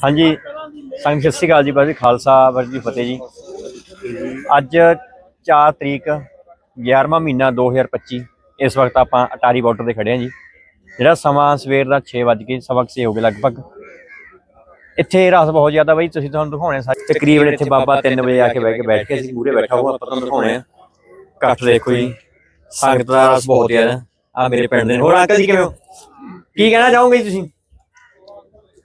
ਹਾਂਜੀ। ਸੰਗਤ ਸਤਿ ਸ਼੍ਰੀ ਅਕਾਲ ਜੀ ਬਾਜੀ ਖਾਲਸਾ, ਵਾਹਿਗੁਰੂ ਫਤਿਹ ਜੀ। ਅੱਜ 4 ਤਰੀਕ 11ਵਾਂ ਮਹੀਨਾ 2025 ਇਸ ਵਕਤ ਆਪਾਂ ਅਟਾਰੀ ਬਾਰਡਰ ਤੇ ਖੜੇ ਹਾਂ ਜੀ। ਜਿਹੜਾ ਸਮਾਂ ਸਵੇਰ ਦਾ 6 ਵਜੇ ਕੇ, ਸਵਾ ਕੁ ਹੋ ਗਏ ਲਗਭਗ। ਇੱਥੇ ਰਸ ਬਹੁਤ ਜ਼ਿਆਦਾ ਬਾਈ, ਤੁਸੀਂ ਤੁਹਾਨੂੰ ਦਿਖਾਉਣੇ ਸਾਰੇ। ਤਕਰੀਬਨ ਇੱਥੇ ਬਾਬਾ 3 ਵਜੇ ਆ ਕੇ ਬਹਿ ਕੇ ਬੈਠ ਕੇ ਅਸੀਂ ਮੂਰੇ ਬੈਠਾ ਹੋਇਆ ਆਪਾਂ ਤੁਹਾਨੂੰ ਦਿਖਾਉਣੇ ਆ। ਇਕੱਠ ਦੇਖੋ ਜੀ, ਸੰਗਤ ਦਾ ਰਸ ਬਹੁਤ ਜ਼ਿਆਦਾ। ਆ ਮੇਰੇ ਪਿੰਡ ਦੇ ਹੋਰ ਅੰਕਲ ਜੀ ਕਿਵੇਂ ਹੋ? ਕੀ ਕਹਿਣਾ ਚਾਹੋਗੇ ਤੁਸੀਂ?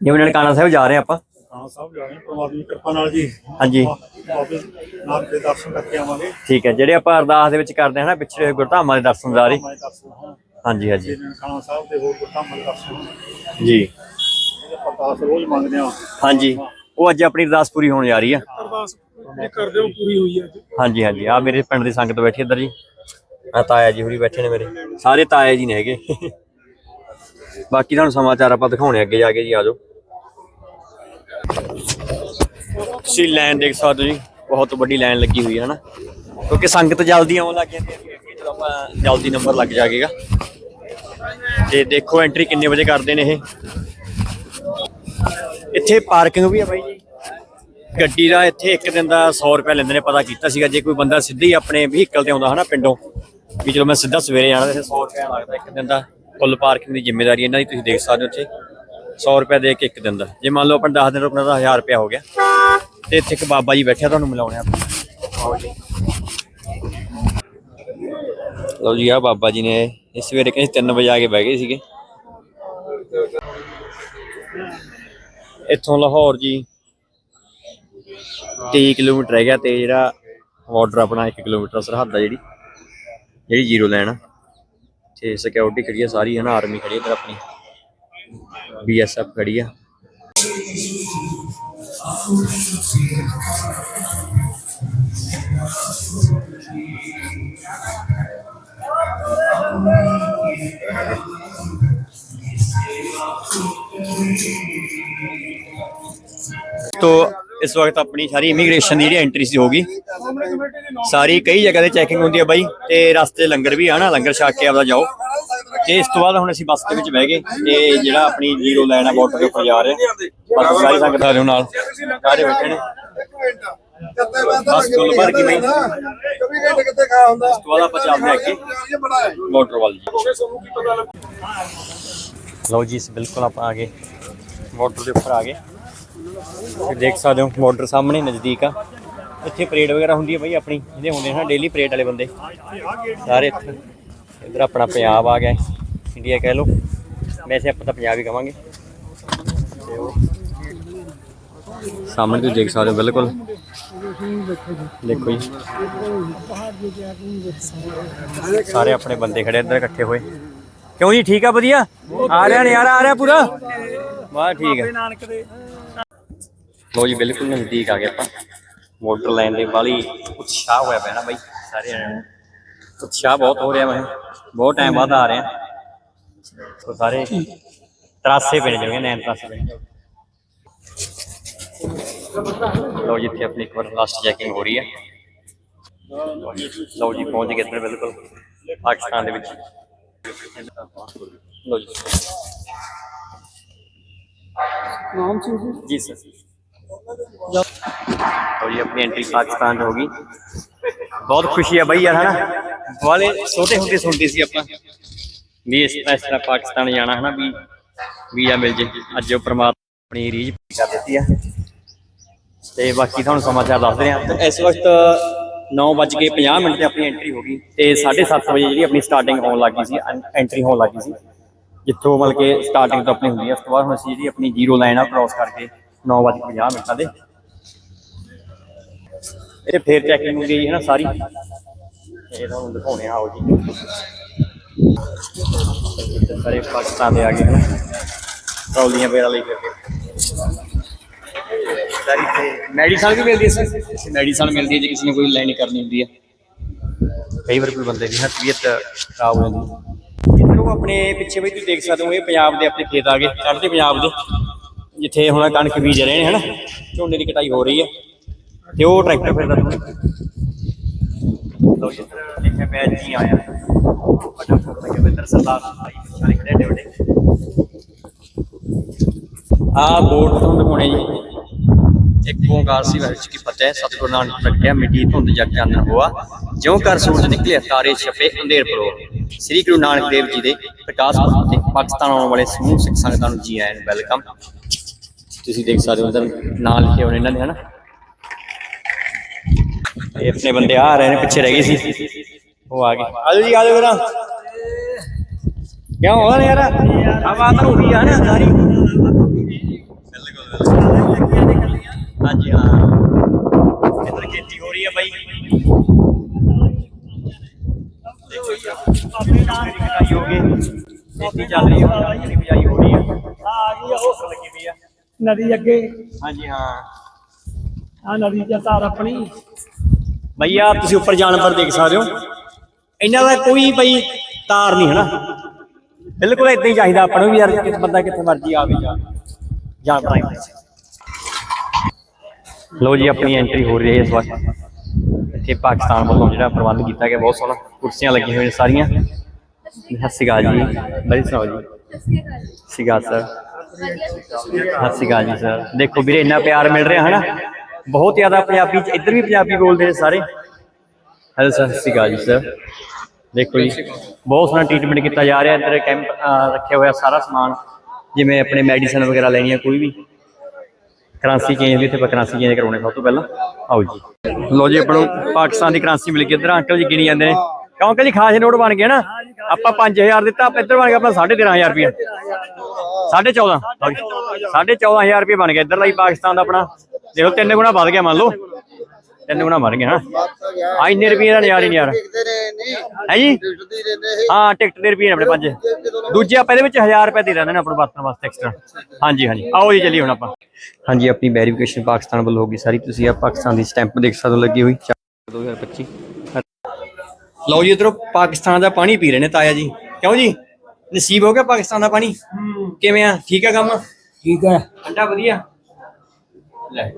ਜਿਵੇਂ ਨਨਕਾਣਾ ਸਾਹਿਬ ਜਾ ਰਹੇ ਆਪਾਂ। ਹਾਂ ਸਭ ਜਾਣੇ ਪਰਮਾਤਮਾ ਦੀ ਕਿਰਪਾ ਨਾਲ ਜੀ। ਹਾਂਜੀ। ਨਾਨਕ ਦੇ ਦਰਸ਼ਨ ਕਰਕੇ ਆਵਾਂਗੇ। ਠੀਕ ਹੈ ਜਿਹੜੇ ਆਪਾਂ ਅਰਦਾਸ ਦੇ ਵਿੱਚ ਕਰਦੇ ਹਾਂ ਨਾ ਹੋਏ ਗੁਰਧਾਮਾਂ ਦੇ ਦਰਸ਼ਨ ਜ਼ਾਰੀ ਹਾਂਜੀ ਹਾਂਜੀ। ਨਨਕਾਣਾ ਸਾਹਿਬ ਦੇ ਹੋਰ ਗੁਰਧਾਮਾਂ ਦੇ ਦਰਸ਼ਨ। ਜੀ। ਪਰਦਾਸ ਰੋਜ਼ ਮੰਗਦੇ ਆ ਹਾਂਜੀ। ਉਹ ਅੱਜ ਆਪਣੀ ਅਰਦਾਸ ਪੂਰੀ ਹੋਣ ਜਾ ਰਹੀ ਆ। ਅਰਦਾਸ ਇਹ ਕਰਦੇ ਹੋ ਪੂਰੀ ਹੋਈ ਹੈ ਹਾਂਜੀ ਹਾਂਜੀ। ਆ ਮੇਰੇ ਪਿੰਡ ਦੀ ਸੰਗਤ ਬੈਠੀ ਇੱਧਰ ਜੀ। ਆ ਤਾਇਆ ਜੀ ਹੋਰੀ ਬੈਠੇ ਨੇ ਮੇਰੇ। ਸਾਰੇ ਤਾਇਆ ਜੀ ਨੇ ਹੈਗੇ। ਬਾਕੀ ਤੁਹਾਨੂੰ ਸਮਾਚਾਰ ਆਪਾਂ ਦਿਖਾਉਣੇ ਅੱਗੇ ਜਾ ਕੇ ਜੀ, ਆਜੋ। ਤੁਸੀਂ ਲਾਈਨ ਦੇਖ ਸਕਦੇ ਜੀ, ਬਹੁਤ ਵੱਡੀ ਲਾਈਨ ਲੱਗੀ ਹੋਈ ਹੈ ਨਾ ਕਿਉਂਕਿ ਸੰਗਤ ਜਲਦੀ ਆਉਣ ਲੱਗ ਜਾਂਦੀ ਹੈ ਅੱਗੇ ਚਲੋ ਆਪਾਂ ਜਲਦੀ ਨੰਬਰ ਲੱਗ ਜਾਏਗਾ ਤੇ ਦੇਖੋ ਐਂਟਰੀ ਕਿੰਨੇ ਵਜੇ ਕਰਦੇ ਨੇ ਇਹ। ਇੱਥੇ ਪਾਰਕਿੰਗ ਵੀ ਹੈ ਬਾਈ ਜੀ। ਗੱਡੀ ਦਾ ਇੱਥੇ ਇੱਕ ਦਿਨ ਦਾ 100 ਰੁਪਏ ਲੈਂਦੇ ਨੇ, ਪਤਾ ਕੀਤਾ ਸੀਗਾ, ਜੇ ਕੋਈ ਬੰਦਾ ਸਿੱਧੇ ਹੀ ਆਪਣੇ ਵਹੀਕਲ ਤੇ ਆਉਂਦਾ, ਹਨਾ, ਪਿੰਡੋਂ। ਵੀ ਚਲੋ ਮੈਂ ਸਿੱਧਾ ਸਵੇਰੇ ਜਾਣਾ, ਤੇ 100 ਰੁਪਏ ਲੱਗਦਾ ਇੱਕ ਦਿਨ ਦਾ। ਫੁੱਲ ਪਾਰਕਿੰਗ ਦੀ ਜ਼ਿੰਮੇਵਾਰੀ ਇਹਨਾਂ ਦੀ ਤੁਸੀਂ ਦੇਖ ਸਕਦੇ ਹੋ ਇੱਥੇ। 100 ਰੁਪਏ ਦੇ ਕੇ ਇੱਕ ਦਿਨ ਦਾ। ਜੇ ਮੰਨ ਲਓ ਆਪਾਂ 10 ਦਿਨ ਰੁਕਣਾ ਤਾਂ 1000 ਰੁਪਏ ਹੋ ਗਿਆ। ਤੇ ਇੱਥੇ ਇੱਕ ਬਾਬਾ ਜੀ ਬੈਠਿਆ ਤੁਹਾਨੂੰ ਮਿਲਾਉਣੇ ਆਪਾਂ। ਲਓ ਜੀ ਆ ਬਾਬਾ ਜੀ ਨੇ ਇਹ ਸਵੇਰੇ ਕਹਿੰਦੇ 3 ਵਜੇ ਆ ਕੇ ਬਹਿ ਗਏ ਸੀਗੇ। ਇੱਥੋਂ ਲਾਹੌਰ ਜੀ 23 ਕਿਲੋਮੀਟਰ ਹੈਗਾ ਤੇ ਜਿਹੜਾ ਬਾਰਡਰ ਆਪਣਾ 1 ਕਿਲੋਮੀਟਰ ਸਰਹੱਦ ਆ ਜਿਹੜੀ। ਜਿਹੜੀ ਜ਼ੀਰੋ ਲਾਈਨ ਆ। ਤੇ ਸਿਕਿਉਰਿਟੀ ਖੜੀ ਆ, ਸਾਰੀ ਹੈ ਨਾ ਆਰਮੀ ਖੜੀ ਆ, ਇੱਧਰ ਆਪਣੀ। ਬੀਐਸਐਫ ਖੜੀ ਆ। ਤੋ ਇਸ ਵਕਤ ਆਪਣੀ ਸਾਰੀ ਇਮੀਗ੍ਰੇਸ਼ਨ ਦੀ ਜਿਹੜੀ ਐਂਟਰੀ ਸੀ ਹੋਗੀ ਸਾਰੀ ਕਈ ਜਗ੍ਹਾ ਤੇ ਚੈਕਿੰਗ ਹੁੰਦੀ ਹੈ ਬਾਈ ਤੇ ਰਸਤੇ ਲੰਗਰ ਵੀ ਆ ਲੰਗਰ ਛਕ ਕੇ ਆਪਦਾ ਜਾਓ। ਤੇ ਇਸ ਤੋਂ ਬਾਅਦ ਹੁਣ ਅਸੀਂ ਬੱਸ ਦੇ ਵਿੱਚ ਬਹਿ ਗਏ ਤੇ ਜਿਹੜਾ ਆਪਣੀ ਜ਼ੀਰੋ ਲਾਈਨ ਆ ਬਾਰਡਰ ਦੇ ਉੱਪਰ ਜਾ ਰਿਹਾ ਬਸ ਸਾਰੀ ਸੰਗਤ ਆ ਰਹੇ ਨਾਲ। ਸਾਰੇ ਬੈਠੇ ਨੇ। ਬਸ ਕੋਲ ਭਰ ਗਈ ਮੈਂ ਕਵੀ ਕਿੱਥੇ ਖਾ ਹੁੰਦਾ ਇਸ ਤੋਂ ਬਾਅਦ ਆਪਾਂ ਚੱਲਦੇ ਆ ਕਿ ਬਾਰਡਰ ਵੱਲ ਜੀ। ਜੀ ਬਿਲਕੁਲ ਆਪਾਂ ਆ ਗਏ। ਬਾਰਡਰ ਦੇ ਉੱਪਰ ਆ ਗਏ। ਤੁਸੀਂ ਦੇਖ ਸਕਦੇ ਹੋ ਬਾਰਡਰ ਸਾਹਮਣੇ ਨਜ਼ਦੀਕ ਆ। ਇੱਥੇ ਪਰੇਡ ਵਗੈਰਾ ਹੁੰਦੀ ਹੈ ਬਈ ਆਪਣੀ। ਜਿਹਦੇ ਹੁੰਦੇ ਨੇ ਡੇਲੀ ਪਰੇਡ ਵਾਲੇ ਬੰਦੇ। ਸਾਰੇ ਇੱਥੇ। ਇੱਧਰ ਆਪਣਾ ਪੰਜਾਬ ਆ ਗਿਆ ਇੰਡੀਆ ਕਹਿ ਲਓ। ਵੈਸੇ ਆਪਾਂ ਤਾਂ ਪੰਜਾਬ ਹੀ ਕਵਾਂਗੇ। ਸਾਹਮਣੇ ਤੁਸੀਂ ਦੇਖ ਸਕਦੇ ਹੋ, ਬਿਲਕੁਲ। ਦੇਖੋ ਜੀ। ਸਾਰੇ ਆਪਣੇ ਬੰਦੇ ਖੜੇ ਇੱਧਰ ਇਕੱਠੇ ਹੋਏ। ਕਿਉਂ ਜੀ? ਠੀਕ ਆ, ਵਧੀਆ? ਆ ਰਿਹਾ ਨਜ਼ਾਰਾ, ਆ ਰਿਹਾ ਪੂਰਾ? ਵਾਹ ਠੀਕ ਹੈ ਲੋ ਜੀ ਬਿਲਕੁਲ ਨਜ਼ਦੀਕ ਆ ਗਏ ਆਪਾਂ। ਵਾਟਰ ਲਾਈਨ ਦੇ ਵਾਲੀ ਉਤਸ਼ਾਹ ਹੋਇਆ ਪਿਆ ਨਾ ਬਾਈ ਸਾਰੇ ਜਣਿਆਂ ਨੂੰ। ਉਤਸ਼ਾਹ ਬਹੁਤ ਹੋ ਰਿਹਾ ਮੈਂ ਬਹੁਤ ਟਾਈਮ ਬਾਅਦ ਆ ਰਹੇ ਆ। ਸੋ ਸਾਰੇ ਤਰਾਸੇ ਪਏ ਨੇ ਜਿਵੇਂ ਨੈਣ ਤਰਾਸੇ ਪਏ ਨੇ ਲੋ ਜੀ ਇੱਥੇ ਆਪਣੀ ਇੱਕ ਵਾਰ ਲਾਸਟ ਚੈਕਿੰਗ ਹੋ ਰਹੀ ਹੈ ਲੋ ਜੀ ਪਹੁੰਚ ਗਏ ਇੱਧਰ ਬਿਲਕੁਲ ਪਾਕਿਸਤਾਨ ਦੇ ਵਿੱਚ। ਲੋ ਜੀ। ਨਾਮ ਸਿੰਘ ਜੀ? ਜੀ ਸਰ। तो ये अपनी एंट्री पाकिस्तान हो गई बहुत खुशी है भाई यार है ना वाले छोटे ਹੁੰਦੇ ਸੁਣਦੇ ਸੀ ਆਪਾਂ ਵੀ ਇਸ ਤਰ੍ਹਾਂ ਇਸ ਤਰ੍ਹਾਂ ਪਾਕਿਸਤਾਨ ਜਾਣਾ ਹੈ ਨਾ ਵੀ ਵੀਜ਼ਾ ਮਿਲ ਜੇ ਅੱਜ ਉਹ ਪ੍ਰਮਾਤਮਾ ਆਪਣੀ ਰੀਝ ਪੂਰੀ ਕਰ ਦਿੱਤੀ ਆ ਤੇ ਬਾਕੀ ਤੁਹਾਨੂੰ ਸਮਾਚਾਰ ਦੱਸਦੇ ਆ ਤੇ ਇਸ ਵਕਤ 9:50 ਮਿੰਟ ਤੇ ਆਪਣੀ ਐਂਟਰੀ ਹੋ ਗਈ ਤੇ 7:30 ਵਜੇ ਜਿਹੜੀ ਆਪਣੀ ਸਟਾਰਟਿੰਗ ਹੋਣ ਲੱਗੀ ਸੀ ਐਂਟਰੀ ਹੋਣ ਲੱਗੀ ਸੀ ਜਿੱਥੋਂ ਮਤਲਬ ਕਿ ਸਟਾਰਟਿੰਗ ਤੋਂ ਆਪਣੀ ਹੁੰਦੀ ਹੈ ਉਸ ਤੋਂ ਬਾਅਦ ਹੁਣ ਅਸੀਂ ਜਿਹੜੀ ਆਪਣੀ ਜ਼ੀਰੋ ਲਾਈਨ ਆ ਕ੍ਰਾਸ ਕਰਕੇ 9:50 ਮਿੰਟਾਂ ਦੇ। ਇਹ ਫੇਰ ਚੈਕਿੰਗ ਹੁੰਦੀ ਹੈ ਨਾ ਸਾਰੀ। ਇਹ ਤੁਹਾਨੂੰ ਦਿਖਾਉਣੇ ਆਓ ਜੀ। ਸਾਰੇ ਪਾਕਿਸਤਾਨ ਦੇ ਆ ਗਏ ਹਨ। ਟਰਾਲੀਆਂ ਵਗੈਰਾ ਲਈ ਫਿਰਦੇ ਸਾਰੀ ਤੇ ਮੈਡੀਸਨ ਵੀ ਮਿਲਦੀ ਹੈ ਸਰ? ਮੈਡੀਸਨ ਮਿਲਦੀ ਹੈ ਜੇ ਕਿਸੇ ਨੇ ਕੋਈ ਲਾਈਨ ਕਰਨੀ ਹੁੰਦੀ ਹੈ। ਕਈ ਵਾਰ ਕੋਈ ਬੰਦੇ ਦੀ ਤਬੀਅਤ ਖਰਾਬ ਹੋ ਜਾਂਦੀ ਹੈ। ਇੱਧਰ ਆਪਣੇ ਪਿੱਛੇ ਵੀ ਤੁਸੀਂ ਦੇਖ ਸਕਦੇ ਹੋ ਇਹ ਪੰਜਾਬ ਦੇ ਆਪਣੇ ਖੇਤ ਆ ਗਏ ਚੜ੍ਹਦੇ ਪੰਜਾਬ ਦੇ। ਜਿੱਥੇ ਹੁਣ ਕਣਕ ਬੀਜ ਰਹੇ ਨੇ ਹਨਾ? ਝੋਨੇ ਦੀ ਕਟਾਈ ਹੋ ਰਹੀ ਹੈ ਤੇ ਉਹ ਟਰੈਕਟਰ ਫਿਰਦਾ ਲੋ ਜੀ ਦੇਖਿਆ ਮੈਂ ਜੀ ਆਇਆ। ਵੱਡਾ ਫੋਟੋ ਕਿ ਬਿੰਦਰ ਸਰਦਾਰ ਭਾਈ ਸਾਰੇ ਖੜੇ ਨੇ ਵੱਡੇ ਆ ਬੋਰਡ ਤੋਂ ਦਿਖਾਉਣੇ ਜੀ। ਇੱਕ ਓੰਕਾਰ ਸੀ ਵਾਹਿਗੁਰੂ ਕੀ ਫਤਿਹ ਸਤਿਗੁਰੂ ਨਾਨਕ ਪ੍ਰਗਟਿਆ ਮਿੱਟੀ ਧੁੰਦ ਜਗ ਚਾਨਣ ਹੋਆ। ਜਿਉਂ ਕਰ ਸੂਰਜ ਨਿਕਲੇ ਤਾਰੇ ਛਪੇ ਅੰਧੇਰ ਪਰੋ ਸ੍ਰੀ ਗੁਰੂ ਨਾਨਕ ਦੇਵ ਜੀ ਦੇ ਪ੍ਰਕਾਸ਼ ਪੁਰਬ ਤੇ ਪਾਕਿਸਤਾਨ ਆਉਣ ਵਾਲੇ ਸਮੂਹ ਸਿੱਖ ਸੰਗਤਾਂ ਨੂੰ ਜੀ ਆਇਆਂ ਵੈਲਕਮ। ਤੁਸੀਂ ਦੇਖ ਸਕਦੇ ਹੋ ਅੰਦਰ ਨਾਂ ਲਿਖੇ ਹੋਏ ਨੇ ਇਹਨਾਂ ਦੇ ਹਨਾ? ਇਹ ਆਪਣੇ ਬੰਦੇ ਆ ਰਹੇ ਨੇ, ਪਿੱਛੇ ਰਹਿ ਗਏ ਸੀ। ਉਹ ਆ ਗਏ ਆਜੋ ਜੀ ਆਜੋ ਵੀਰਾਂ ਕਿਉਂ ਹੋ ਰਿਹਾ ਯਾਰ? ਆ ਬਾਤ ਹੋ ਰਹੀ ਹੈ ਨਾ, ਸਾਰੀ। ਹਾਂਜੀ, ਹਾਂ। ਇੱਧਰ ਖੇਤੀ ਹੋ ਰਹੀ ਹੈ ਬਾਈ। ਬਿਜਾਈ ਹੋ ਗਈ ਖੇਤੀ ਚੱਲ ਰਹੀ ਹੈ ਜਿਹੜੀ ਬਿਜਾਈ ਹੋ ਰਹੀ ਹੈ ਨਦੀ ਅੱਗੇ। ਹਾਂਜੀ ਹਾਂ। ਆ ਨਦੀ ਚ ਤਾਰ ਆਪਣੀ। ਭਈਆ ਤੁਸੀਂ ਉੱਪਰ ਜਾਨਵਰ ਦੇਖ ਸਕਦੇ ਹੋ। ਇਹਨਾਂ ਦਾ ਕੋਈ ਬਈ ਤਾਰ ਨਹੀਂ ਹਨਾ? ਬਿਲਕੁਲ ਇਦਾਂ ਹੀ ਚਾਹੀਦਾ ਆਪਾਂ ਨੂੰ ਵੀ ਯਾਰ ਕਿਸ ਬੰਦਾ ਕਿੱਥੇ ਮਰਜ਼ੀ ਆਵੇ ਜਾ ਜਾਨਵਰਾਂ ਹੀ ਲੋ ਜੀ ਆਪਣੀ ਐਂਟਰੀ ਹੋ ਰਹੀ ਹੈ ਇਸ ਵਕਤ ਇੱਥੇ ਪਾਕਿਸਤਾਨ ਵੱਲੋਂ ਜਿਹੜਾ ਪ੍ਰਬੰਧ ਕੀਤਾ ਗਿਆ ਬਹੁਤ ਸੋਹਣਾ। ਕੁਰਸੀਆਂ ਲੱਗੀਆਂ ਹੋਈਆਂ ਨੇ ਸਾਰੀਆਂ। ਸਤਿ ਸ਼੍ਰੀ ਅਕਾਲ ਜੀ। ਬੜੀ ਸੁਣਾਓ ਜੀ। ਸਤਿ ਸ਼੍ਰੀ ਅਕਾਲ ਸਰ ਸਤਿ ਸ਼੍ਰੀ ਅਕਾਲ ਜੀ ਸਰ। ਦੇਖੋ ਵੀਰੇ, ਇੰਨਾ ਪਿਆਰ ਮਿਲ ਰਿਹਾ, ਹਨਾ? ਬਹੁਤ ਜ਼ਿਆਦਾ ਪੰਜਾਬੀ ਚ, ਇੱਧਰ ਵੀ ਪੰਜਾਬੀ ਬੋਲਦੇ ਨੇ ਸਾਰੇ। ਹੈਲੋ ਸਰ, ਸਤਿ ਸ਼੍ਰੀ ਅਕਾਲ ਜੀ ਸਰ। ਦੇਖੋ ਜੀ, ਬਹੁਤ ਸੋਹਣਾ ਟ੍ਰੀਟਮੈਂਟ ਕੀਤਾ ਜਾ ਰਿਹਾ, ਇੱਧਰ ਕੈਂਪ ਰੱਖਿਆ ਹੋਇਆ ਸਾਰਾ ਸਮਾਨ, ਜਿਵੇਂ ਆਪਣੇ ਮੈਡੀਸਨ ਵਗੈਰਾ ਲੈਣੀ ਹੈ ਕੋਈ ਵੀ। ਕਰੰਸੀ ਚੇਂਜ ਵੀ ਇੱਥੇ ਕਰੰਸੀ ਚੇਂਜ ਕਰਾਉਣੇ, ਸਭ ਤੋਂ ਪਹਿਲਾਂ। ਆਓ ਜੀ। ਲੋ ਜੀ ਆਪਾਂ ਨੂੰ ਪਾਕਿਸਤਾਨ ਦੀ ਕਰੰਸੀ ਮਿਲ ਗਈ ਇੱਧਰ। ਅੰਕਲ ਜੀ ਗਿਣੀ ਜਾਂਦੇ ਨੇ। ਕਿਉਂ ਅੰਕਲ ਜੀ ਖਾਸ ਨੋਟ ਬਣ ਗਿਆ ਨਾ। ਆਪਾਂ 5000 ਦਿੱਤਾ, ਆਪਾਂ ਇੱਧਰ ਬਣ ਗਿਆ ਆਪਣਾ 13500 ਰੁਪਏ 14.5 ਸਾਢੇ 14000 ਰੁਪਏ ਬਣ ਗਿਆ ਇੱਧਰਲਾ ਹੀ ਪਾਕਿਸਤਾਨ ਦਾ ਆਪਣਾ। ਦੇਖੋ ਤਿੰਨ ਗੁਣਾ ਵੱਧ ਗਿਆ ਮੰਨ ਲਓ। ਤਿੰਨ ਗੁਣਾ ਵੱਧ ਗਿਆ ਹਾਂ। ਇੰਨੇ ਰੁਪਏ ਦਾ ਨਜ਼ਾਰੇ ਨਹੀਂ ਯਾਰ ਹੈ ਜੀ? ਹਾਂ ਟਿਕਟ ਦੇ ਰੁਪਏ ਆਪਣੇ ਪੰਜ। ਦੂਜੇ ਆਪਾਂ ਇਹਦੇ ਵਿੱਚ 1000 ਰੁਪਏ ਦੇ ਦਿੰਦੇ ਨੇ ਆਪਣਾ ਵਰਤਣ ਵਾਸਤੇ ਐਕਸਟਰਾ ਹਾਂਜੀ ਹਾਂਜੀ। ਆਓ ਜੀ ਚੱਲੀਏ ਹੁਣ ਆਪਾਂ। ਹਾਂਜੀ ਆਪਣੀ ਵੈਰੀਫਿਕੇਸ਼ਨ ਪਾਕਿਸਤਾਨ ਵੱਲੋਂ ਹੋ ਗਈ ਸਾਰੀ। ਤੁਸੀਂ ਆ ਪਾਕਿਸਤਾਨ ਦੀ ਸਟੈਂਪ ਦੇਖ ਸਕਦੇ ਹੋ ਲੱਗੀ ਹੋਈ। 2025 ਲਓ ਜੀ ਇਧਰੋਂ ਪਾਕਿਸਤਾਨ ਦਾ ਪਾਣੀ ਪੀ ਰਹੇ ਨੇ ਤਾਇਆ ਜੀ। ਕਿਉਂ ਜੀ? ਨਸੀਬ ਹੋ ਗਿਆ ਪਾਕਿਸਤਾਨ ਦਾ ਪਾਣੀ? ਕਿਵੇਂ ਆ? ਠੀਕ ਆ ਕੰਮ? ਠੀਕ ਹੈ ਠੰਡਾ ਵਧੀਆ? ਲੈ।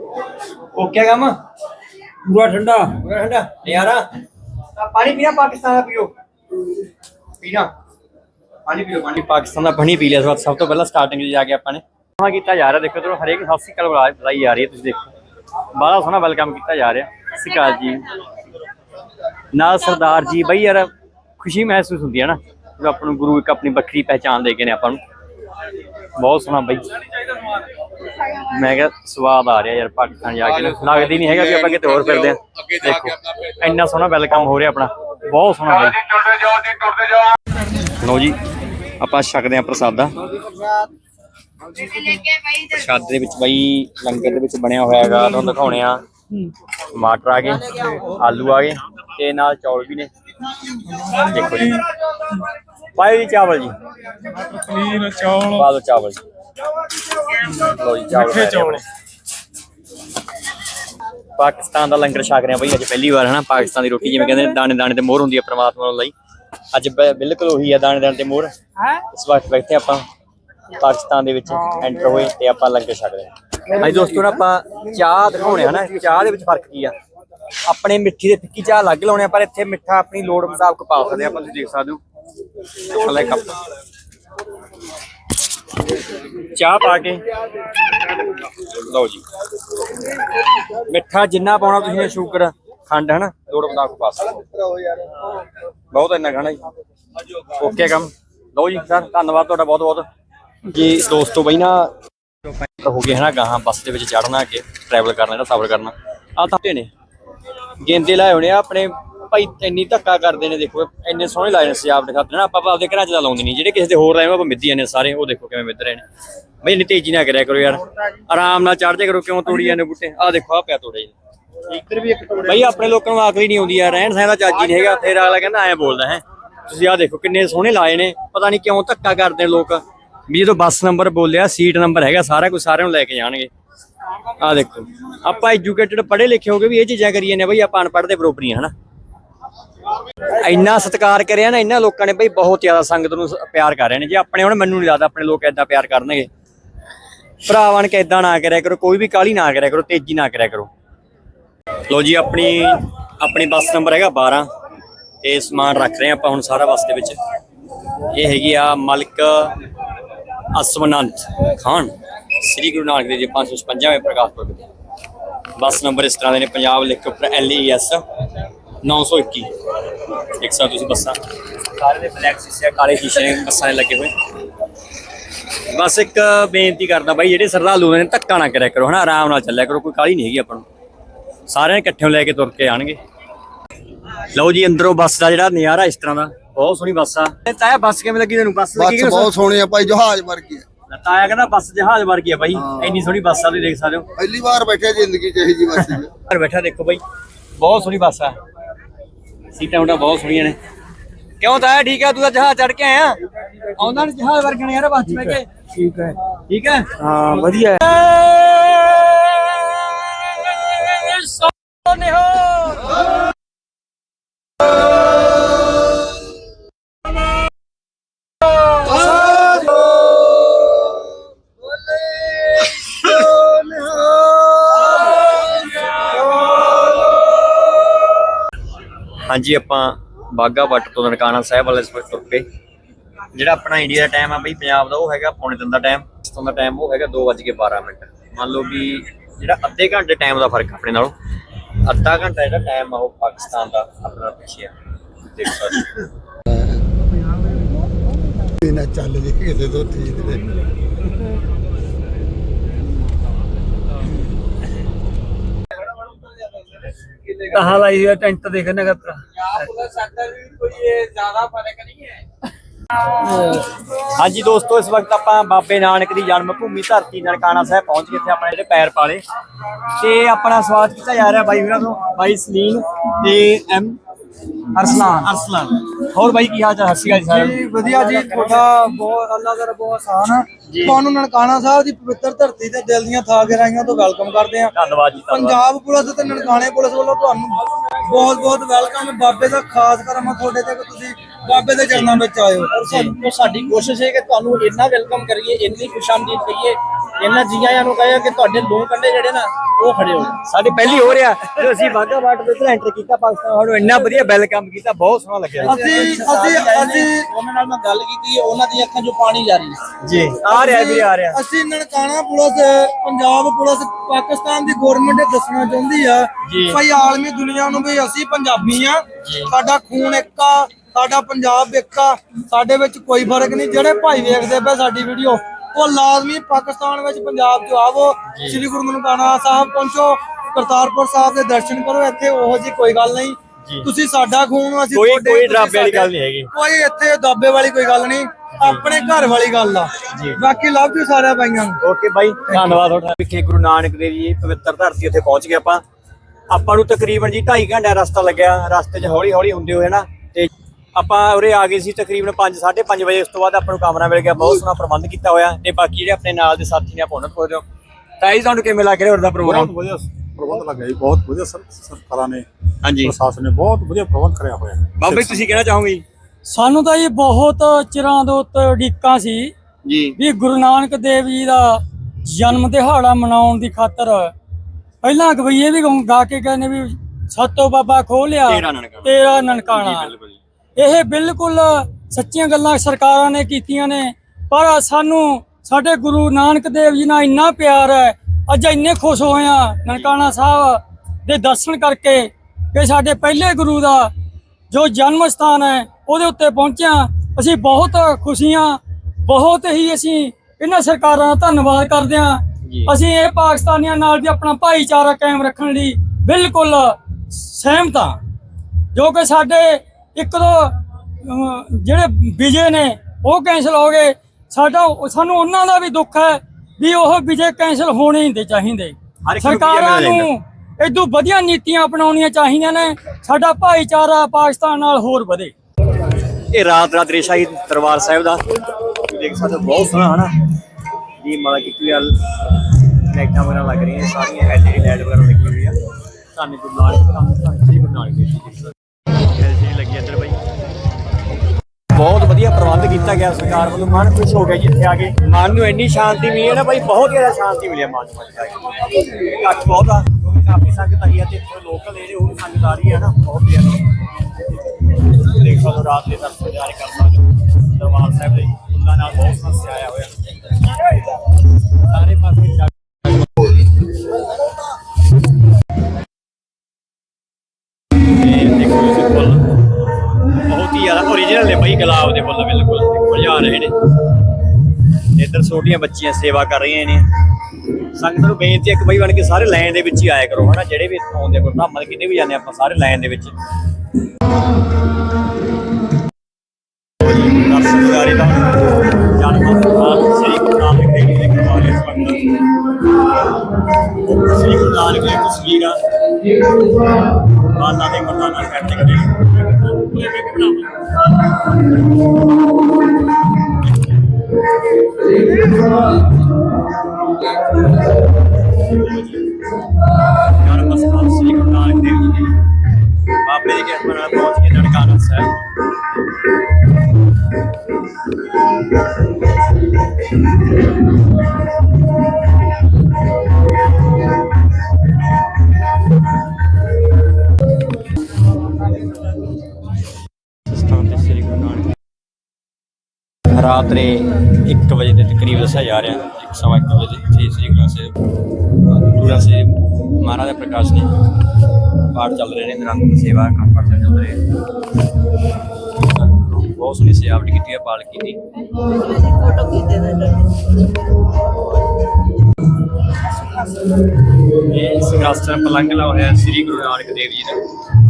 ਓਕੇ ਕੰਮ? ਪੂਰਾ ਠੰਡਾ। ਪੂਰਾ ਠੰਡਾ? ਨਜ਼ਾਰਾ? ਤਾਂ ਪਾਣੀ ਪੀਣਾ ਪਾਕਿਸਤਾਨ ਦਾ ਪੀਓ। ਪੀਣਾ। ਪਾਣੀ ਪੀਓ ਪਾਣੀ। ਪਾਕਿਸਤਾਨ ਦਾ ਪਾਣੀ ਪੀ ਲਿਆ ਸਭ ਤੋਂ ਪਹਿਲਾਂ ਸਟਾਰਟਿੰਗ 'ਚ ਜਾ ਕੇ ਆਪਾਂ ਨੇ। ਹਾਂ ਕੀਤਾ ਜਾ ਰਿਹਾ। ਦੇਖੋ ਤੁਹਾਨੂੰ ਹਰੇਕ ਸਤਿ ਸ਼੍ਰੀ ਅਕਾਲ ਬੁਲਾ ਬੁਲਾਈ ਜਾ ਰਹੀ ਹੈ। ਤੁਸੀਂ ਦੇਖੋ। ਬੜਾ ਸੋਹਣਾ ਵੈਲਕਮ ਕੀਤਾ ਜਾ ਰਿਹਾ। ਸਤਿ ਸ਼੍ਰੀ ਅਕਾਲ ਜੀ। ਨਾਲ ਸਰਦਾਰ ਜੀ। ਬਈ ਯਾਰ ਖੁਸ਼ੀ ਮਹਿਸੂਸ ਹੁੰਦੀ ਹੈ ਨਾ। ਜਦੋਂ ਆਪਾਂ ਨੂੰ ਗੁਰੂ ਇੱਕ ਆਪਣੀ ਵੱਖਰੀ ਪਹਿਚਾਣ ਦੇ ਕੇ ਨੇ ਆਪਾਂ ਨੂੰ। ਬਹੁਤ ਸੋਹਣਾ ਬਈ। ਮੈਂ ਕਿਹਾ ਸਵਾਦ ਆ ਰਿਹਾ ਯਾਰ ਪਾਕਿਸਤਾਨ ਜਾ ਕੇ। ਲੱਗਦੀ ਨਹੀਂ ਹੈਗਾ ਵੀ ਆਪਾਂ ਕਿਤੇ ਹੋਰ ਫਿਰਦੇ ਆ ਦੇਖੋ ਇੰਨਾ ਸੋਹਣਾ ਵੈਲਕਮ ਹੋ ਰਿਹਾ ਆਪਣਾ। ਬਹੁਤ ਸੋਹਣਾ ਬਈ। ਲਓ ਜੀ ਆਪਾਂ ਛਕਦੇ ਆ ਪ੍ਰਸਾਦਾ। ਪ੍ਰਸਾਦ ਦੇ ਵਿੱਚ ਬਈ ਲੰਗਰ ਦੇ ਵਿੱਚ ਬਣਿਆ ਹੋਇਆ ਹੈਗਾ ਤੁਹਾਨੂੰ ਦਿਖਾਉਣੇ ਆ। ਟਮਾਟਰ ਆ ਗਏ ਆਲੂ ਆ ਗਏ ਤੇ ਨਾਲ ਚੌਲ ਵੀ ਨੇ। ਦੇਖੋ ਜੀ ਪਾਈ ਚਾਵਲ ਜੀ। ਪਨੀਰ ਚੌਲ। ਪਾ ਚਾਵਲ ਜੀ। ਲਓ ਜੀ ਚਾਵਲ ਮਿੱਠੇ ਚੌਲ। ਪਾਕਿਸਤਾਨ ਦਾ ਲੰਗਰ ਛਕ ਰਹੇ ਆ ਬਈ ਅੱਜ ਪਹਿਲੀ ਵਾਰ ਹਨਾ? ਪਾਕਿਸਤਾਨ ਦੀ ਰੋਟੀ ਜਿਵੇਂ ਕਹਿੰਦੇ ਨੇ ਦਾਣੇ ਦਾਣੇ ਤੇ ਮੋਹਰ ਹੁੰਦੀ ਹੈ ਪ੍ਰਮਾਤਮਾ ਵੱਲੋਂ ਲਈ। ਅੱਜ ਬਿਲਕੁਲ ਉਹੀ ਆ ਦਾਣੇ ਦਾਣੇ ਤੇ ਮੋਹਰ ਇਸ ਵਕਤ ਬੈਠੇ ਆਪਾਂ ਪਾਕਿਸਤਾਨ ਦੇ ਵਿੱਚ ਐਂਟਰ ਹੋਏ ਤੇ ਆਪਾਂ ਲੰਗਰ ਛਕ ਰਹੇ ਹਾਂ। ਅੱਜ ਦੋਸਤੋ ਨਾ ਆਪਾਂ ਚਾਹ ਦਿਖਾਉਣੇ ਹਨਾ? ਚਾਹ ਦੇ ਵਿੱਚ ਫ਼ਰਕ ਕੀ ਆ? ਆਪਣੇ ਮਿੱਠੀ ਤੇ ਫਿੱਕੀ ਚਾਹ ਅਲੱਗ ਲਾਉਣੇ ਆ ਪਰ ਇੱਥੇ ਮਿੱਠਾ ਆਪਣੀ ਲੋੜ ਮੁਤਾਬਕ ਪਾ ਸਕਦੇ ਆ। ਆਪਾਂ ਤੁਸੀਂ ਦੇਖ ਸਕਦੇ ਹੋ। ਥੱਲੇ ਕੱਪ। ਚਾਹ ਪਾ ਕੇ। ਲਓ ਜੀ। ਮਿੱਠਾ ਜਿੰਨਾ ਪਾਉਣਾ ਤੁਸੀਂ ਸ਼ੂਗਰ ਖੰਡ ਹਨਾ? ਲੋੜ ਮੁਤਾਬਕ ਪਾ ਸਕਦੇ। ਬਹੁਤ ਇੰਨਾ ਖਾਣਾ ਜੀ। ਓਕੇ ਕੰਮ। ਲਓ ਜੀ ਸਰ ਧੰਨਵਾਦ ਤੁਹਾਡਾ ਬਹੁਤ ਬਹੁਤ ਜੀ ਦੋਸਤੋ ਬਈ ਨਾ ਹੋ ਗਏ ਹਨਾ ਗਾਹਾਂ ਬੱਸ ਦੇ ਵਿੱਚ ਚੜਨਾ ਅੱਗੇ ਟਰੈਵਲ ਕਰਨਾ ਜਿਹੜਾ ਸਫ਼ਰ ਕਰਨਾ। ਆ ਤਾਂ ਨੇ ਗੇਂਦੇ ਲਾਏ ਹੋਣੇ ਆ ਆਪਣੇ ਭਾਈ ਇੰਨੀ ਧੱਕਾ ਕਰਦੇ ਨੇ ਦੇਖੋ ਇੰਨੇ ਸੋਹਣੇ ਲਾਏ ਨੇ ਸਜਾਵਟ ਖਾਤਰ ਨਾ ਆਪਾਂ ਆਪਾਂ ਆਪਦੇ ਘਰਾਂ 'ਚ ਤਾਂ ਲਾਉਂਦੇ ਨਹੀਂ ਜਿਹੜੇ ਕਿਸੇ ਦੇ ਹੋਰ ਲਾਏ ਆਪਾਂ ਮਿੱਧੀਆਂ ਨੇ ਸਾਰੇ ਉਹ ਦੇਖੋ ਕਿਵੇਂ ਮਿੱਧ ਰਹੇ ਨੇ। ਬਈ ਇੰਨੀ ਤੇਜ਼ੀ ਨਾ ਕਰਿਆ ਕਰੋ ਯਾਰ ਆਰਾਮ ਨਾਲ ਚੜ ਜਾ ਕਰੋ ਕਿਉਂ ਤੋੜੀ ਜਾਂਦੇ ਬੁੱਟੇ? ਆ ਦੇਖੋ ਆ ਪਿਆ ਤੋੜੇ ਇੱਧਰ ਵੀ ਇੱਕ ਟੋੜੇ ਬਈ ਆਪਣੇ ਲੋਕਾਂ ਨੂੰ ਆਖਰੀ ਨਹੀਂ ਆਉਂਦੀ ਯਾਰ ਰਹਿਣ ਸਹਿਣ ਦਾ ਚੱਜ ਨਹੀਂ ਹੈਗਾ ਫੇਰ ਅਗਲਾ ਕਹਿੰਦਾ ਐਂ ਬੋਲਦਾ ਹੈ। ਤੁਸੀਂ ਆ ਦੇਖੋ ਕਿੰਨੇ ਸੋਹਣੇ ਲਾਏ ਨੇ ਪਤਾ ਨਹੀਂ ਕਿਉਂ ਧੱਕਾ ਕਰਦੇ ਨੇ ਲੋਕ। ਵੀ ਜਦੋਂ ਬੱਸ ਨੰਬਰ ਬੋਲਿਆ ਸੀਟ ਨੰਬਰ ਹੈਗਾ ਸਾਰਾ ਕੁਝ ਸਾਰਿਆਂ ਨੂੰ ਲੈ ਕੇ ਜਾਣਗੇ। ਆ ਦੇਖੋ, ਆਪਾਂ ਐਜੂਕੇਟਡ ਪੜ੍ਹੇ ਲਿਖੇ ਹੋਗੇ ਵੀ ਇਹ ਚੀਜ਼ਾਂ ਕਰੀਏ ਨੇ ਬਈ, ਆਪਾਂ ਅਨਪੜ੍ਹ ਦੇ ਬਰੋਬਰ ਹੀ ਹਨਾ? ਇੰਨਾ ਸਤਿਕਾਰ ਕਰਿਆ ਨਾ ਇਹਨਾਂ ਲੋਕਾਂ ਨੇ ਬਈ ਬਹੁਤ ਜ਼ਿਆਦਾ ਸੰਗਤ ਨੂੰ ਪਿਆਰ ਕਰ ਰਹੇ ਨੇ। ਜੇ ਆਪਣੇ ਹੁਣ ਮੈਨੂੰ ਨਹੀਂ ਲੱਗਦਾ, ਆਪਣੇ ਲੋਕ ਐਦਾਂ ਪਿਆਰ ਕਰਨਗੇ। ਭਰਾ ਬਣ ਕੇ ਨਾ ਕਰਿਆ ਕਰੋ, ਕੋਈ ਵੀ ਕਾਲੀ ਨਾ ਕਰਿਆ ਕਰੋ, ਤੇਜ਼ੀ ਨਾ ਕਰਿਆ ਕਰੋ। ਲੋ ਜੀ, ਆਪਣੀ ਆਪਣੀ ਬੱਸ ਨੰਬਰ ਹੈਗਾ 12 ਤੇ ਸਮਾਨ ਰੱਖ ਰਹੇ ਹਾਂ ਆਪਾਂ ਹੁਣ ਸਾਰਾ ਬੱਸ ਦੇ ਵਿੱਚ। ਇਹ ਹੈਗੀ ਆ ਮਲਕ ਅਸਵਨੰਤ ਖਾਨ। ਸ੍ਰੀ ਗੁਰੂ ਨਾਨਕ ਦੇਵ ਜੀ 556ਵੇਂ ਪ੍ਰਕਾਸ਼ ਪੁਰਬ ਤੇ। ਬੱਸ ਨੰਬਰ ਇਸ ਤਰ੍ਹਾਂ ਦੇ ਨੇ ਪੰਜਾਬ ਲਿਖ ਕੇ ਉੱਪਰ LES 921 ਇੱਕ। ਸਾਥ ਤੁਸੀਂ ਬੱਸਾਂ। ਸਾਰੇ ਦੇ ਬਲੈਕ ਸ਼ੀਸ਼ੇ ਕਾਲੇ ਸ਼ੀਸ਼ੇ ਬੱਸਾਂ ਦੇ ਲੱਗੇ ਹੋਏ। ਬਸ ਇੱਕ ਬੇਨਤੀ ਕਰਦਾ ਬਾਈ ਜਿਹੜੇ ਸਰਦਾਲੂ ਨੇ ਧੱਕਾ ਨਾ ਕਰਿਆ ਕਰੋ ਹਨਾ? ਆਰਾਮ ਨਾਲ ਚੱਲਿਆ ਕਰੋ ਕੋਈ ਕਾਲੀ ਨਹੀਂ ਹੈਗੀ ਆਪਾਂ ਨੂੰ। ਸਾਰਿਆਂ ਇਕੱਠਿਆਂ ਲੈ ਕੇ ਤੁਰ ਕੇ ਆਣਗੇ। ਲਓ ਜੀ ਅੰਦਰੋਂ ਬੱਸ ਦਾ ਜਿਹੜਾ ਨਜ਼ਾਰਾ ਇਸ ਤਰ੍ਹਾਂ ਦਾ ਬਹੁਤ ਸੋਹਣੀ ਬੱਸ ਆ। ਤੇ ਤਾਇਆ ਬੱਸ ਕਿਵੇਂ ਲੱਗੀ ਤੈਨੂੰ? ਬੱਸ ਲੱਗੀ ਬੱਸ ਕਿਵੇਂ ਬਹੁਤ ਸੋਹਣੀ ਆ ਭਾਈ ਜਹਾਜ਼ ਵਰਗੀ ਆ। ਤਾਇਆ ਕਹਿੰਦਾ ਬੱਸ ਜਹਾਜ਼ ਵਰਗੀ ਆ ਬਾਈ ਇੰਨੀ ਸੋਹਣੀ ਬੱਸ ਆ ਤੁਸੀਂ ਦੇਖ ਸਕਦੇ ਹੋ। ਪਹਿਲੀ ਵਾਰ ਬੈਠੇ ਜ਼ਿੰਦਗੀ ਚ ਇਹੀ ਜੀ ਬੱਸ ਘਰ ਬੈਠਾ ਦੇਖੋ ਬਾਈ ਬਹੁਤ ਸੋਹਣੀ ਬੱਸ ਆ। ਸੀਟਾਂ ਉਹਨਾਂ ਬਹੁਤ ਸੋਹਣੀਆਂ ਨੇ। ਕਿਉਂ ਤਾਇਆ ਠੀਕ ਆ ਤੂੰ ਤਾਂ ਜਹਾਜ਼ ਚੜ ਕੇ ਆਇਆ। ਆਉਂਦਾ ਨੀ ਜਹਾਜ਼ ਵਰਗਣ ਯਾਰ ਬੱਸ 'ਚ ਬਹਿ ਕੇ। ਠੀਕ ਹੈ। ਠੀਕ ਹੈ? ਹਾਂ ਵਧੀਆ ਹੈ। ਹਾਂਜੀ, ਆਪਾਂ ਬਾਗਾ ਵੱਟ ਤੋਂ ਨਨਕਾਣਾ ਸਾਹਿਬ ਵਾਲੇ ਤੁਰ ਪਏ। ਜਿਹੜਾ ਆਪਣਾ ਇੰਡੀਆ ਦਾ ਟਾਈਮ ਆ ਬਈ, ਪੰਜਾਬ ਦਾ ਉਹ ਹੈਗਾ, ਪੌਣੇ ਤਿੰਨ ਦਾ ਟਾਈਮ ਤੋਂ ਦਾ ਟਾਈਮ ਉਹ ਹੈਗਾ 2:12 ਮਿੰਟ। ਮੰਨ ਲਓ ਵੀ ਜਿਹੜਾ ਅੱਧੇ ਘੰਟੇ ਟਾਈਮ ਦਾ ਫ਼ਰਕ ਆਪਣੇ ਨਾਲੋਂ। ਅੱਧਾ ਘੰਟਾ ਜਿਹੜਾ ਟਾਈਮ ਆ ਉਹ ਪਾਕਿਸਤਾਨ ਦਾ ਆਪਣਾ ਪਿੱਛੇ ਆ। ਦੇਖ ਸਕਦੇ ਹੋ। ਚੱਲ ਜੀ ਕਿਸੇ ਤੋਂ ਠੀਕ ਦੇ ਕਹਾਂ ਲਾਈ ਹੋਈ ਹੈ ਟੈਂਟ ਦੇਖਣੇ ਦਾ ਤਰਾ। ਹਾਂਜੀ ਦੋਸਤੋ ਇਸ ਵਕਤ ਆਪਾਂ ਬਾਬੇ ਨਾਨਕ ਦੀ ਜਨਮ ਭੂਮੀ ਧਰਤੀ ਨਨਕਾਣਾ ਸਾਹਿਬ ਪਹੁੰਚ ਗਏ ਇੱਥੇ ਆਪਣੇ ਜਿਹੜੇ ਪੈਰ ਪਾਲੇ। ਤੇ ਆਪਣਾ ਸਵਾਗਤ ਕੀਤਾ ਜਾ ਰਿਹਾ ਬਾਈ ਵੀਰਾਂ ਤੋਂ ਬਾਈ ਸਲੀਮ ਤੇ ਐਮ ਅਰਸਲਾਨ। ਅਰਸਲਾਨ। ਹੋਰ ਬਾਈ ਕੀ ਹਾਲ ਚਾਲ? ਹੱਸੀ ਗੱਲ ਸਾਰਿਆਂ ਨੂੰ। ਵਧੀਆ ਜੀ ਤੁਹਾਡਾ ਬਹੁਤ ਅੱਲਾ ਦਾ ਬਹੁਤ ਆਸਾਨ ਆ। ਤੁਹਾਨੂੰ ਨਨਕਾਣਾ ਸਾਹਿਬ ਦੀ ਪਵਿੱਤਰ ਧਰਤੀ ਤੇ ਦਿਲ ਦੀਆਂ ਥਾਂ ਗਹਿਰਾਈਆਂ ਤੋਂ ਵੈਲਕਮ ਕਰਦੇ ਆ। ਧੰਨਵਾਦ ਜੀ ਧੰਨਵਾਦ। ਪੰਜਾਬ ਪੁਲਿਸ ਤੇ ਨਨਕਾਣੇ ਪੁਲਿਸ ਵੱਲੋਂ ਤੁਹਾਨੂੰ ਬਹੁਤ ਬਹੁਤ ਵੈਲਕਮ। ਬਾਬੇ ਦਾ ਖਾਸ ਕਰਮ ਆ ਤੁਹਾਡੇ ਤੇ ਕਿ ਤੁਸੀਂ ਬਾਬੇ ਦੇ ਚਰਨਾਂ ਵਿੱਚ ਆਏ ਹੋ ਸਾਨੂੰ ਸਾਡੀ ਕੋਸ਼ਿਸ਼ ਹੈ ਕਿ ਤੁਹਾਨੂੰ ਇੰਨਾ ਵੈਲਕਮ ਕਰੀਏ ਇੰਨੀ ਖੁਸ਼ਾਮਦੀਦ ਕਰੀਏ ਇੰਨਾ ਜੀ ਆਇਆਂ ਨੂੰ ਕਹੀਏ ਕਿ ਤੁਹਾਡੇ ਲੋ ਕੰਡੇ ਜਿਹੜੇ ਨਾ ਉਹ ਖੜੇ ਹੋ। ਸਾਡੀ ਪਹਿਲੀ ਹੋ ਰਿਹਾ। ਜੋ ਅਸੀਂ ਬਾਗਾ ਬਾਟ ਦੇ ਉੱਤੇ ਐਂਟਰ ਕੀਤਾ ਪਾਕਿਸਤਾਨ ਸਾਨੂੰ ਇੰਨਾ ਵਧੀਆ ਵੈਲਕਮ ਕੀਤਾ ਬਹੁਤ ਸੋਹਣਾ ਲੱਗਿਆ। ਅਸੀਂ ਅਸੀਂ ਅਸੀਂ ਉਹਨਾਂ ਨਾਲ ਮੈਂ ਗੱਲ ਕੀਤੀ ਉਹਨਾਂ ਦੀ ਅੱਖਾਂ 'ਚੋਂ ਪਾਣੀ ਜਾਰੀ ਸੀ ਜੀ। ਆ ਰਿਹਾ ਵੀਰੇ ਆ ਰਿਹਾ। ਅਸੀਂ ਨਨਕਾਣਾ ਪੁਲਿਸ ਪੰਜਾਬ ਪੁਲਿਸ ਪਾਕਿਸਤਾਨ ਦੀ ਗਵਰਨਮੈਂਟ ਦੱਸਣਾ ਚਾਹੁੰਦੀ ਆ ਜੀ। ਭਾਈ ਆਲਮੀ ਦੁਨੀਆ ਨੂੰ ਵੀ ਅਸੀਂ ਪੰਜਾਬੀ ਆ। ਸਾਡਾ ਖੂਨ ਇੱਕ ਆ ਸਾਡਾ ਪੰਜਾਬ ਇੱਕ ਆ। ਸਾਡੇ ਵਿੱਚ ਕੋਈ ਫ਼ਰਕ ਨਹੀਂ। ਜਿਹੜੇ ਭਾਈ ਵੇਖਦੇ ਪਏ ਸਾਡੀ ਵੀਡੀਓ ਉਹ ਲਾਜ਼ਮੀ ਪਾਕਿਸਤਾਨ ਵਿੱਚ ਪੰਜਾਬ 'ਚ ਆਵੋ ਸ੍ਰੀ ਗੁਰੂ ਨਨਕਾਣਾ ਸਾਹਿਬ ਪਹੁੰਚੋ ਕਰਤਾਰਪੁਰ ਸਾਹਿਬ ਦੇ ਦਰਸ਼ਨ ਕਰੋ ਇੱਥੇ ਉਹੋ ਜੀ ਕੋਈ ਗੱਲ ਨਹੀਂ। ਤੁਸੀਂ ਸਾਡਾ ਖੂਨ ਅਸੀਂ ਕੋਈ- ਕੋਈ ਡਰਾਬੇ ਵਾਲੀ। ਗੱਲ ਨਹੀਂ ਹੈਗੀ। ਕੋਈ ਇੱਥੇ ਦਾਬੇ ਵਾਲੀ ਕੋਈ ਗੱਲ ਨਹੀਂ ਆਪਣੇ ਘਰ ਵਾਲੀ ਗੱਲ ਆ। ਬਾਕੀ ਲਵ ਯੂ ਸਾਰਿਆਂ ਭਾਈਆਂ ਨੂੰ। ਓਕੇ ਬਾਈ ਧੰਨਵਾਦ ਤੁਹਾਡਾ। ਵਿਖੇ ਗੁਰੂ ਨਾਨਕ ਦੇਵ ਜੀ ਪਵਿੱਤਰ ਧਰਤੀ ਉੱਤੇ ਪਹੁੰਚ ਗਏ ਆਪਾਂ। ਆਪਾਂ ਨੂੰ ਤਕਰੀਬਨ ਜੀ 2.5 ਘੰਟੇ ਰਸਤਾ ਲੱਗਿਆ ਰਸਤੇ 'ਚ ਹੌਲੀ ਹੌਲੀ ਹੁੰਦੇ ਹੋਏ ਨਾ ਆਪਾਂ ਉਰੇ ਆ ਗਏ ਸੀ ਤਕਰੀਬਨ 5 5:30 ਵਜੇ ਉਸ ਤੋਂ ਬਾਅਦ ਆਪਾਂ ਨੂੰ ਕਮਰਾ ਮਿਲ ਗਿਆ ਬਹੁਤ ਸੋਹਣਾ ਪ੍ਰਬੰਧ ਕੀਤਾ ਹੋਇਆ ਤੇ ਬਾਕੀ ਜਿਹੜੇ ਆਪਣੇ ਨਾਲ ਦੇ ਸਾਥੀ ਨੇ ਆਪਾਂ ਉਹਨਾਂ ਤੋਂ ਤਾਂ ਇਹ ਤੁਹਾਨੂੰ ਕਿਵੇਂ ਲੱਗ ਰਿਹਾ ਉਰੇ ਦਾ ਪ੍ਰੋਗਰਾਮ? ਬਹੁਤ ਵਧੀਆ ਪ੍ਰਬੰਧ ਲੱਗਾ ਜੀ ਬਹੁਤ ਵਧੀਆ ਸਰ ਸਰਕਾਰਾਂ ਨੇ ਹਾਂਜੀ। ਪ੍ਰਸ਼ਾਸਨ ਨੇ ਬਹੁਤ ਵਧੀਆ ਪ੍ਰਬੰਧ ਕਰਿਆ ਹੋਇਆ ਹੈ। ਬਾਬਾ ਜੀ ਤੁਸੀਂ ਕਹਿਣਾ ਚਾਹੋਗੇ ਜੀ? ਸਾਨੂੰ ਤਾਂ ਇਹ ਬਹੁਤ ਚਿਰਾਂ ਦੇ ਉੱਤੇ ਉਡੀਕਾਂ ਸੀ ਜੀ। ਵੀ ਗੁਰੂ ਨਾਨਕ ਦੇਵ ਜੀ ਦਾ ਜਨਮ ਦਿਹਾੜਾ ਮਨਾਉਣ ਦੀ ਖਾਤਰ ਪਹਿਲਾਂ ਗਵਈਏ ਵੀ ਗਾ ਕੇ ਗਏ ਨੇ ਵੀ ਸਤੋ ਬਾਬਾ ਖੋਲਿਆ ਤੇਰਾ ਨਨਕਾਣਾ। ਤੇਰਾ ਨਨਕਾਣਾ। ਬਿਲਕੁਲ ਜੀ। ਇਹ ਬਿਲਕੁਲ ਸੱਚੀਆਂ ਗੱਲਾਂ ਸਰਕਾਰਾਂ ਨੇ ਕੀਤੀਆਂ ਨੇ। ਪਰ ਸਾਨੂੰ ਸਾਡੇ ਗੁਰੂ ਨਾਨਕ ਦੇਵ ਜੀ ਨਾਲ ਇੰਨਾ ਪਿਆਰ ਹੈ। ਅੱਜ ਇੰਨੇ ਖੁਸ਼ ਹੋਏ ਆ ਨਨਕਾਣਾ ਸਾਹਿਬ ਦੇ ਦਰਸ਼ਨ ਕਰਕੇ ਕਿ ਸਾਡੇ ਪਹਿਲੇ ਗੁਰੂ ਦਾ ਜੋ ਜਨਮ ਸਥਾਨ ਹੈ ਉਹਦੇ ਉੱਤੇ ਪਹੁੰਚਿਆ। ਅਸੀਂ ਬਹੁਤ ਖੁਸ਼ੀਆਂ ਬਹੁਤ ਹੀ ਅਸੀਂ ਇਹਨਾਂ ਸਰਕਾਰਾਂ ਦਾ ਧੰਨਵਾਦ ਕਰਦੇ ਹਾਂ। ਅਸੀਂ ਇਹ ਪਾਕਿਸਤਾਨੀਆਂ ਨਾਲ ਵੀ ਆਪਣਾ ਭਾਈਚਾਰਾ ਕਾਇਮ ਰੱਖਣ ਲਈ ਬਿਲਕੁਲ ਸਹਿਮਤ ਹਾਂ। ਜੋ ਕਿ ਸਾਡੇ ਇੱਕ ਦੋ ਜਿਹੜੇ ਵਿਜੇ ਨੇ ਉਹ ਕੈਂਸਲ ਹੋ ਗਏ ਸਾਡਾ ਸਾਨੂੰ ਉਹਨਾਂ ਦਾ ਵੀ ਦੁੱਖ ਹੈ ਵੀ ਉਹ ਵਿਜੇ ਕੈਂਸਲ ਹੋਣੇ ਹੀ ਚਾਹੀਦੇ ਸਰਕਾਰਾਂ ਨੂੰ ਇਦੋਂ ਵਧੀਆ ਨੀਤੀਆਂ ਅਪਣਾਉਣੀਆਂ ਚਾਹੀਦੀਆਂ ਨੇ ਸਾਡਾ ਭਾਈਚਾਰਾ ਪਾਕਿਸਤਾਨ ਨਾਲ ਹੋਰ ਵਧੇ ਇਹ ਰਾਤ ਰਾਤ ਰੇਸ਼ਾਹੀ ਦਰਬਾਰ ਸਾਹਿਬ ਦਾ ਦੇਖ ਸਕਦੇ ਬਹੁਤ ਸੋਹਣਾ ਹਨਾ ਦੀ ਮਾਲਾ ਕੀਤੀ ਆ ਲਾਈਟਾਂ ਵਗੈਰਾ ਲੱਗ ਰਹੀਆਂ ਸਾਰੀਆਂ ਐਲਈਡੀ ਲਾਈਟ ਵਗੈਰਾ ਲੱਗੀ ਹੋਈ ਆ ਧੰਨ ਗੁਰੂ ਨਾਨਕ ਧੰਨ ਧੰਨ ਸ੍ਰੀ ਗੁਰੂ ਨਾਨਕ ਦੇਵ ਜੀ ਬਹੁਤ ਵਧੀਆ ਪ੍ਰਬੰਧ ਕੀਤਾ ਗਿਆ ਸਰਕਾਰ ਵੱਲੋਂ। ਮਨ ਖੁਸ਼ ਹੋ ਗਿਆ ਜਿੱਥੇ ਆ ਕੇ। ਮਨ ਨੂੰ ਇੰਨੀ ਸ਼ਾਂਤੀ ਮਿਲੀ ਹੈ ਨਾ ਬਾਈ, ਬਹੁਤ ਜ਼ਿਆਦਾ ਸ਼ਾਂਤੀ ਮਿਲੀ ਮਨ ਨੂੰ ਇੱਥੇ ਬਹੁਤ ਆ। ਕਾਫੀ ਸੰਗਤ ਆਈ ਹੈ ਤੇ ਲੋਕਲ ਏਰੀਆ ਉਹ ਸੰਗਤ ਆ ਰਹੀ ਹੈ ਨਾ, ਬਹੁਤ ਜ਼ਿਆਦਾ। ਦੇਖ ਰਾਤ ਦੇ ਦਰਸ਼ਨ ਜਾਰੀ ਕਰ ਛੋਟੀਆਂ ਬੱਚੀਆਂ ਸੇਵਾ ਕਰ ਰਹੀਆਂ ਨੇ। ਸੰਗਤ ਨੂੰ ਬੇਨਤੀ ਇੱਕ ਕਿ ਬਈ ਬਣ ਕੇ ਸਾਰੇ ਲਾਈਨ ਦੇ ਵਿੱਚ ਹੀ ਆਇਆ ਕਰੋ, ਹਨਾ? ਜਿਹੜੇ ਵੀ ਆਉਂਦੇ ਗੁਰਧਾਮਾਂ ਦੇ ਕਿਤੇ ਵੀ ਜਾਂਦੇ ਆਪਾਂ ਸਾਰੇ ਲਾਈਨ ਦੇ ਵਿੱਚ। ਦਰਸ਼ਨਕਾਰੀ ਦਾ ਜਨਮ ਸਥਾਨ ਸ੍ਰੀ ਗੁਰੂ ਨਾਨਕ ਦੇਵ ਜੀ ਦੇ ਗੁਰਦੁਆਰੇ ਸੰਬੰਧ ਸ੍ਰੀ ਗੁਰੂ ਨਾਨਕ ਦੇਵ ਤਸਵੀਰਾਂ ਮਾਤਾ ਦੇ ਗੁਰਦਾਨਾ ਕਰਦੇ God bless a Sri Guru Nanak Dev Ji. बाबे जी के हमारा पहुंच के लड़का आनंद है Thank you. ਰਾਤ ਨੇ 1 ਵਜੇ ਦੇ ਤਕਰੀਬ ਦੱਸਿਆ ਜਾ ਰਿਹਾ, ਇੱਕ ਸਵਾ ਇੱਕ ਵਜੇ ਤੇ ਸ੍ਰੀ ਗੁਰੂ ਸਾਹਿਬ। ਗੁਰੂ ਗ੍ਰੰਥ ਸਾਹਿਬ ਮਹਾਰਾਜ ਦੇ ਪ੍ਰਕਾਸ਼ ਨੇ ਪਾਠ ਚੱਲ ਰਹੇ ਨੇ, ਨਿਰੰਤਰ ਸੇਵਾ ਕੰਮ ਪਾਠ ਚੱਲ ਰਹੇ ਬਹੁਤ ਸੋਹਣੀ ਸਜਾਵਟ ਕੀਤੀ ਹੈ, ਪਾਲਕੀ ਦੀ। ਇਹ ਸਿੰਘਾਸਨ ਪਲੰਗ ਲਾ ਹੋਇਆ ਸ੍ਰੀ ਗੁਰੂ ਨਾਨਕ ਦੇਵ ਜੀ ਨੇ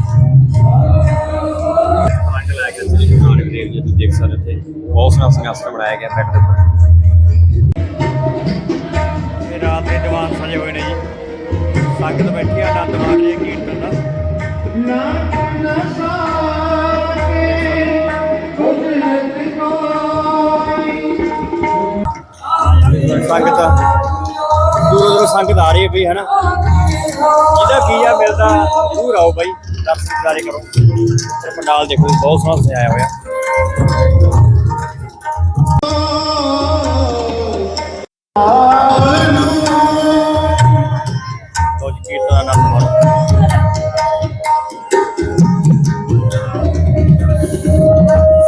ਪਲੰਗ ਲਾਇਆ ਗਿਆ ਸ੍ਰੀ ਗੁਰੂ ਨਾਨਕ ਦੇਵ ਜੀ ਤੁਸੀਂ ਦੇਖ ਸਕਦੇ ਹੋ ਇੱਥੇ। ਬਹੁਤ ਸੋਹਣਾ ਸਿੰਘਾਸਨ ਬਣਾਇਆ ਗਿਆ ਬੈਠ ਦੇ ਉੱਪਰ। ਇਹ ਰਾਤ ਦੇ ਦੀਵਾਨ ਸਜੇ ਹੋਏ ਨੇ ਜੀ। ਸੰਗਤ ਬੈਠੀ ਆ ਆਨੰਦ ਮਾਣ ਰਹੀ ਹੈ ਕੀਰਤਨ ਦਾ। ਸੰਗਤ ਦੂਰੋਂ ਦੂਰੋਂ ਸੰਗਤ ਆ ਰਹੀ ਹੈ ਬਈ ਹਨਾ ਜਿਹਦਾ ਵੀਜ਼ਾ ਮਿਲਦਾ ਜ਼ਰੂਰ ਆਓ ਬਾਈ। ਦਰਸ਼ਨ ਦਿਦਾਰੇ ਕਰੋ। ਤੇ ਪੰਡਾਲ ਦੇਖੋ ਬਹੁਤ ਸੋਹਣਾ ਸਜਾਇਆ ਹੋਇਆ। ਲੋ ਜੀ, ਕੀਰਤਨ ਦਾ ਆਨੰਦ ਮਾਣੋ।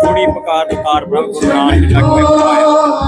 ਕੁੜੀ ਪਕਾਰ ਪੁਕਾਰ ਬ੍ਰਹਮ ਗੁਰੂ ਨਾਨਕ ਜਗ ਵਿੱਚ ਪਾਇਆ